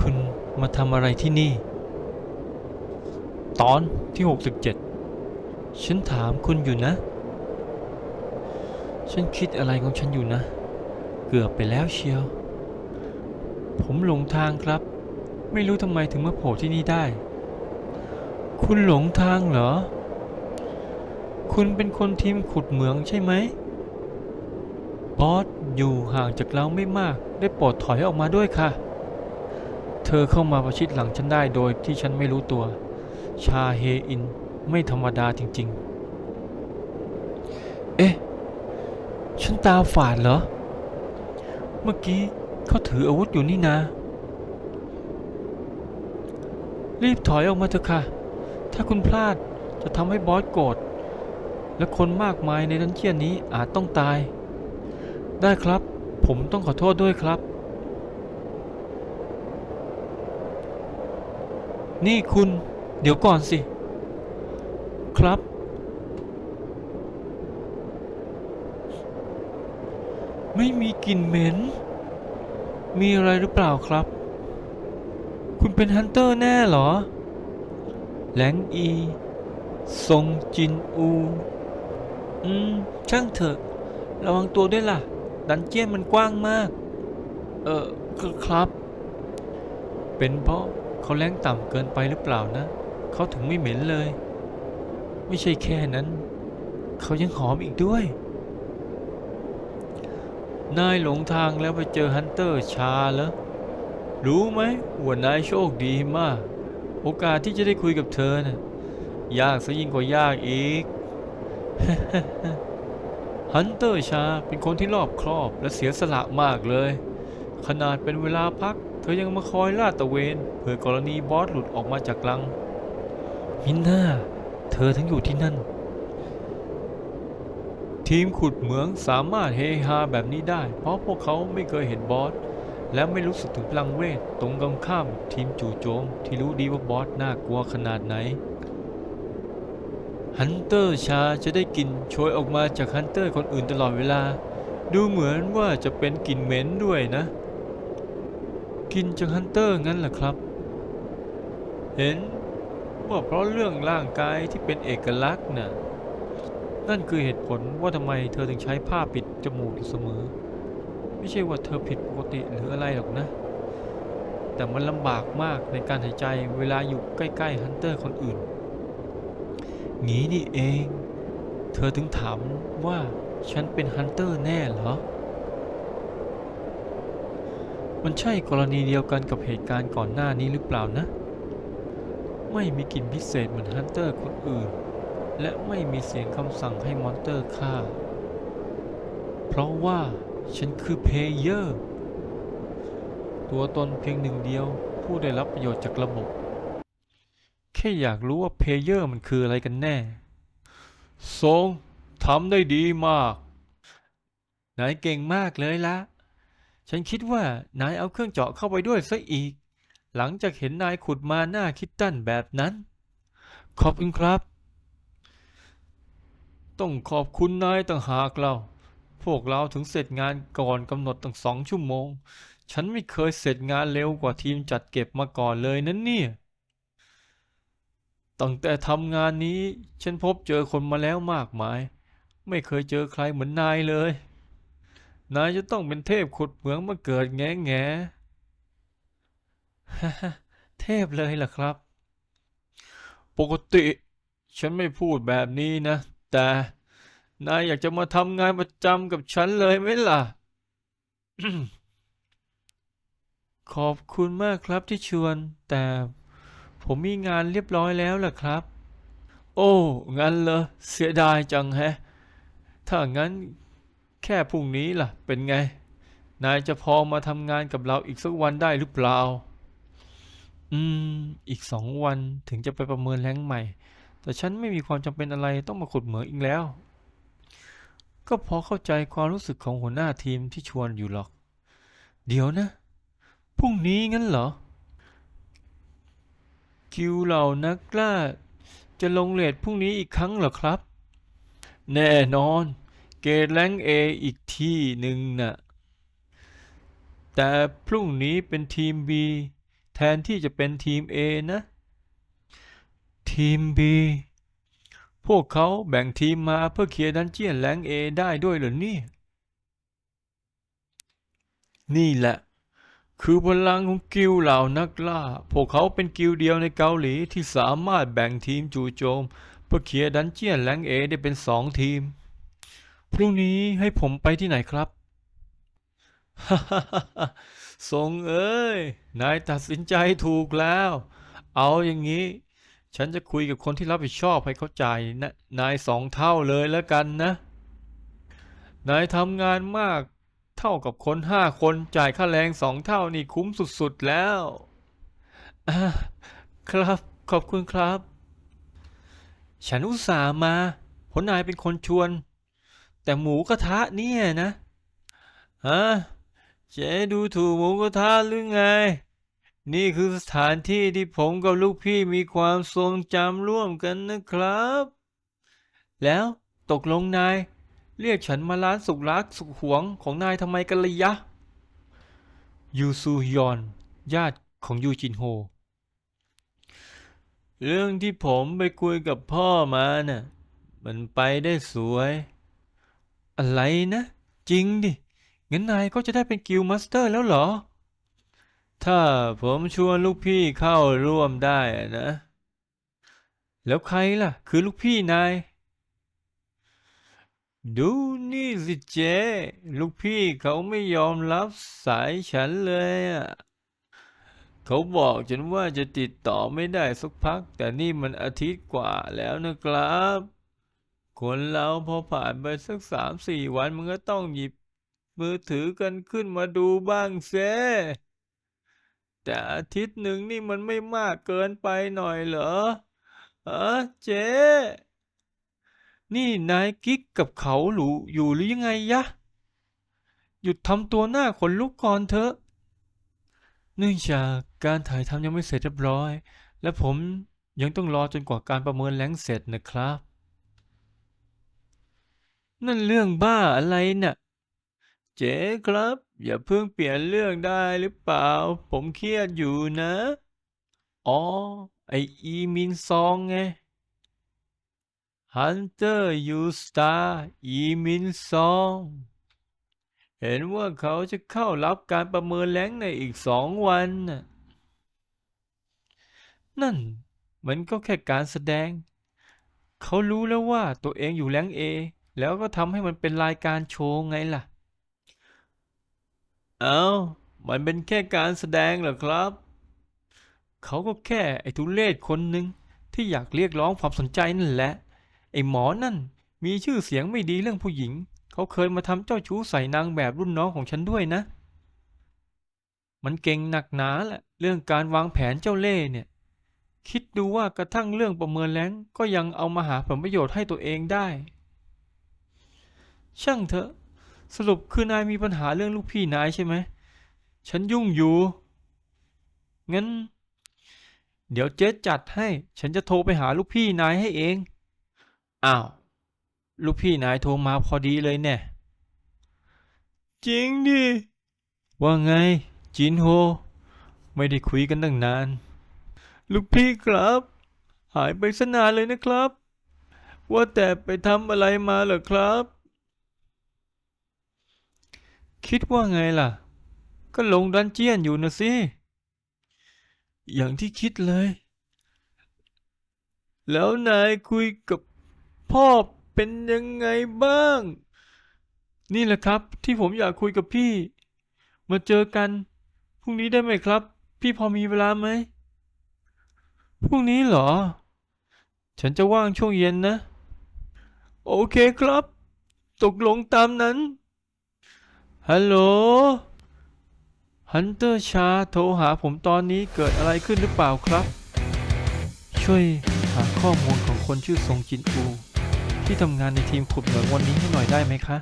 คุณมาทำอะไรที่นี่ ตอนที่ 67 ฉันถามคุณอยู่นะ ฉันคิดอะไรของฉันอยู่นะ เกือบไปแล้วเชียว ผมหลงทางครับ ไม่รู้ทำไมถึงมาโผล่ที่นี่ได้ คุณหลงทางเหรอ คุณเป็นคนทีมขุดเหมืองใช่ไหมบอสอยู่ห่างจากเราไม่มากได้โปรดถอยออกมาด้วยค่ะ เธอเข้ามาประชิดหลังฉันได้โดยที่ฉันไม่รู้ตัว ชาเฮอินไม่ธรรมดาจริง ๆ เอ๊ะ ฉันตาฝาดเหรอ เมื่อกี้เขาถืออาวุธอยู่นี่นารีบถอยออกมาเถอะค่ะ ถ้าคุณพลาดจะทำให้บอสโกรธ และคนมากมายในดันเจียนนี้อาจต้องตาย ได้ครับ ผมต้องขอโทษด้วยครับ นี่คุณ เดี๋ยวก่อนสิ ครับ ไม่มีกลิ่นเหม็น มีอะไรหรือเปล่าครับ คุณเป็นฮันเตอร์แน่เหรอ แหลงอีซงจินอู อืม ช่างเถอะ ระวังตัวด้วยล่ะ ดันเจี้ยนมันกว้างมาก เออครับ เป็นเพราะ เขาแรงต่ำเกินไปหรือเปล่านะ เขาถึงไม่เหม็นเลย ไม่ใช่แค่นั้น เขายังหอมอีกด้วย นายหลงทางแล้วไปเจอฮันเตอร์ชาเหรอรู้ไหมว่านายโชคดีมาก โอกาสที่จะได้คุยกับเธอน่ะยากซะยิ่งกว่ายากอีก ฮันเตอร์ชาเป็นคนที่รอบครอบและเสียสละมากเลย ขนาดเป็นเวลาพัก อยังมาคอยลาดตระเวนเผื่อกรณีบอสหลุดออกมาจากลัง มิน่าเธอทั้งอยู่ที่นั่น ทีมขุดเหมืองสามารถเฮฮาแบบนี้ได้ เพราะพวกเขาไม่เคยเห็นบอส และไม่รู้สึกถึงพลังเวทตรงกันข้ามทีมจู่โจม ที่รู้ดีว่าบอสน่ากลัวขนาดไหนฮันเตอร์ชาจะได้กลิ่นโชยออกมาจากฮันเตอร์คนอื่นตลอดเวลา ดูเหมือนว่าจะเป็นกลิ่นเหม็นด้วยนะ กินจากฮันเตอร์งั้นเหรอครับ เห็นว่าเพราะเรื่องร่างกายที่เป็นเอกลักษณ์น่ะนั่นคือเหตุผลว่าทำไมเธอถึงใช้ผ้าปิดจมูกอยู่เสมอ ไม่ใช่ว่าเธอผิดปกติหรืออะไรหรอกนะ แต่มันลำบากมากในการหายใจเวลาอยู่ใกล้ๆฮันเตอร์คนอื่นงี้นี่เอง เธอถึงถามว่าฉันเป็นฮันเตอร์แน่เหรอ มันใช่กรณีเดียวกันกับเหตุการณ์ก่อนหน้านี้หรือเปล่านะ ไม่มีกลิ่นพิเศษเหมือนฮันเตอร์คนอื่น และไม่มีเสียงคำสั่งให้มอนเตอร์ฆ่า เพราะว่าฉันคือเพเยอร์ ตัวตนเพียงหนึ่งเดียว ผู้ได้รับประโยชน์จากระบบ แค่อยากรู้ว่าเพเยอร์มันคืออะไรกันแน่ทรงทำได้ดีมาก นายเก่งมากเลยละ ฉันคิดว่านายเอาเครื่องเจาะเข้าไปด้วยซะอีก หลังจากเห็นนายขุดมาหน้าคิดตั้นแบบนั้น ขอบคุณครับ ต้องขอบคุณนายต่างหากเรา พวกเราถึงเสร็จงานก่อนกำหนดตั้งสองชั่วโมง ฉันไม่เคยเสร็จงานเร็วกว่าทีมจัดเก็บมาก่อนเลยนั้นเนี่ย ตั้งแต่ทำงานนี้ ฉันพบเจอคนมาแล้วมากมาย ไม่เคยเจอใครเหมือนนายเลย นายจะต้องเป็นเทพขุดเหมืองมาเกิดแง่แง่เทพเลยล่ะครับ ปกติ ฉันไม่พูดแบบนี้นะ แต่นายอยากจะมาทำงานประจำกับฉันเลยไหมล่ะ ขอบคุณมากครับที่ชวน แต่ผมมีงานเรียบร้อยแล้วล่ะครับ โอ้ งั้นเหรอเสียดายจังแฮะ ถ้างั้น แค่พรุ่งนี้ล่ะ เป็นไง นายจะพอมาทำงานกับเราอีกสักวันได้หรือเปล่า อืม อีกสองวันถึงจะไปประเมินแรงใหม่ แต่ฉันไม่มีความจำเป็นอะไรต้องมาขุดเหมืองอีกแล้ว ก็พอเข้าใจความรู้สึกของหัวหน้าทีมที่ชวนอยู่หรอก เดี๋ยวนะ พรุ่งนี้งั้นเหรอ คิวเหล่านักล่าจะลงเลทพรุ่งนี้อีกครั้งเหรอครับ แน่นอน เกรดแรงเออีกที่หนึ่งน่ะ แต่พรุ่งนี้เป็นทีม B แทนที่จะเป็นทีม A นะ ทีม B พวกเขาแบ่งทีมมาเพื่อเคลียร์ดันเจียนแรง A ได้ด้วยเหรอเนี่ยนี่แหละ คือพลังของกิลเหล่านักล่า พวกเขาเป็นกิลเดียวในเกาหลีที่สามารถแบ่งทีมจู่โจม เพื่อเคลียร์ดันเจียนแรงเอได้เป็นสองทีม พรุ่งนี้ให้ผมไปที่ไหนครับ ทรงเอ้ย นายตัดสินใจถูกแล้ว เอาอย่างนี้ ฉันจะคุยกับคนที่รับผิดชอบให้เขาจ่ายนะนายสองเท่าเลยแล้วกันนะ นายทำงานมากเท่ากับคนห้าคนจ่ายค่าแรงสองเท่านี่คุ้มสุดๆแล้วอ่าครับขอบคุณครับ ฉันอุตส่าห์มาเพราะนายเป็นคนชวน แต่หมูกระทะเนี่ยนะฮะเจ๊ดูถูกหมูกระทะหรือไง นี่คือสถานที่ที่ผมกับลูกพี่มีความทรงจำร่วมกันนะครับ แล้วตกลงนาย เรียกฉันมาร้านสุกรักสุขหวงของนายทำไมกันเลยยะ ยูซูฮยอน ญาติของยูจินโฮ เรื่องที่ผมไปคุยกับพ่อมาน่ะมันไปได้สวย อะไรนะ จริงดิ งั้นนายก็จะได้เป็นกิลมาสเตอร์แล้วเหรอ ถ้าผมชวนลูกพี่เข้าร่วมได้นะ แล้วใครล่ะ คือลูกพี่นาย ดูนี่สิเจ ลูกพี่เขาไม่ยอมรับสายฉันเลยอะเขาบอกฉันว่าจะติดต่อไม่ได้สักพัก แต่นี่มันอาทิตย์กว่าแล้วนะครับ คนเราพอผ่านไปสักสามสี่วันมันก็ต้องหยิบมือถือกันขึ้นมาดูบ้างเซแต่อาทิตย์หนึ่งนี่มันไม่มากเกินไปหน่อยเหรอเออเจ๊นี่นายกิ๊กกับเขาหรูอยู่หรือยังไงยะ หยุดทำตัวหน้าขนลุกก่อนเถอะ เนื่องจากการถ่ายทำยังไม่เสร็จเรียบร้อย และผมยังต้องรอจนกว่าการประเมินแรงเสร็จนะครับ นั่นเรื่องบ้าอะไรน่ะ เจ๊ครับ อย่าเพิ่งเปลี่ยนเรื่องได้หรือเปล่า ผมเครียดอยู่นะ อ๋อ ไออีมินซองไง ฮันเตอร์ยูสตาร์อีมินซอง เห็นว่าเขาจะเข้ารับการประเมินแรงในอีกสองวันน่ะนั่น มันก็แค่การแสดง เขารู้แล้วว่าตัวเองอยู่แรงเอ แล้วก็ทำให้มันเป็นรายการโชว์ไงล่ะ เอามันเป็นแค่การแสดงเหรอครับ เขาก็แค่ไอ้ทุเรศคนหนึ่งที่อยากเรียกร้องความสนใจนั่นแหละ ไอ้หมอนั่นมีชื่อเสียงไม่ดีเรื่องผู้หญิง เขาเคยมาทำเจ้าชู้ใส่นางแบบรุ่นน้องของฉันด้วยนะ มันเก่งหนักหนาแหละ เรื่องการวางแผนเจ้าเล่ห์เนี่ย คิดดูว่ากระทั่งเรื่องประเมินแรงก็ยังเอามาหาผลประโยชน์ให้ตัวเองได้ ช่างเถอะ สรุปคือนายมีปัญหาเรื่องลูกพี่นายใช่ไหม ฉันยุ่งอยู่ งั้น เดี๋ยวเจ๊จัดให้ ฉันจะโทรไปหาลูกพี่นายให้เอง อ้าว ลูกพี่นายโทรมาพอดีเลยแน่ จริงดิ ว่าไง จินโฮ ไม่ได้คุยกันตั้งนาน ลูกพี่ครับ หายไปสนานเลยนะครับ ว่าแต่ไปทำอะไรมาเหรอครับ คิดว่าไงล่ะ ก็ลงดันเจียนอยู่นะสิ อย่างที่คิดเลย แล้วนายคุยกับพ่อเป็นยังไงบ้าง นี่แหละครับ ที่ผมอยากคุยกับพี่ มาเจอกันพรุ่งนี้ได้ไหมครับ พี่พอมีเวลาไหมพรุ่งนี้เหรอ ฉันจะว่างช่วงเย็นนะ โอเคครับ ตกลงตามนั้น ฮัลโหล ฮันเตอร์ชาโทรหาผมตอนนี้เกิดอะไรขึ้นหรือเปล่าครับ ช่วยหาข้อมูลของคนชื่อซงจินอู ที่ทำงานในทีมขุดเหมืองวันนี้ให้หน่อยได้ไหมคะ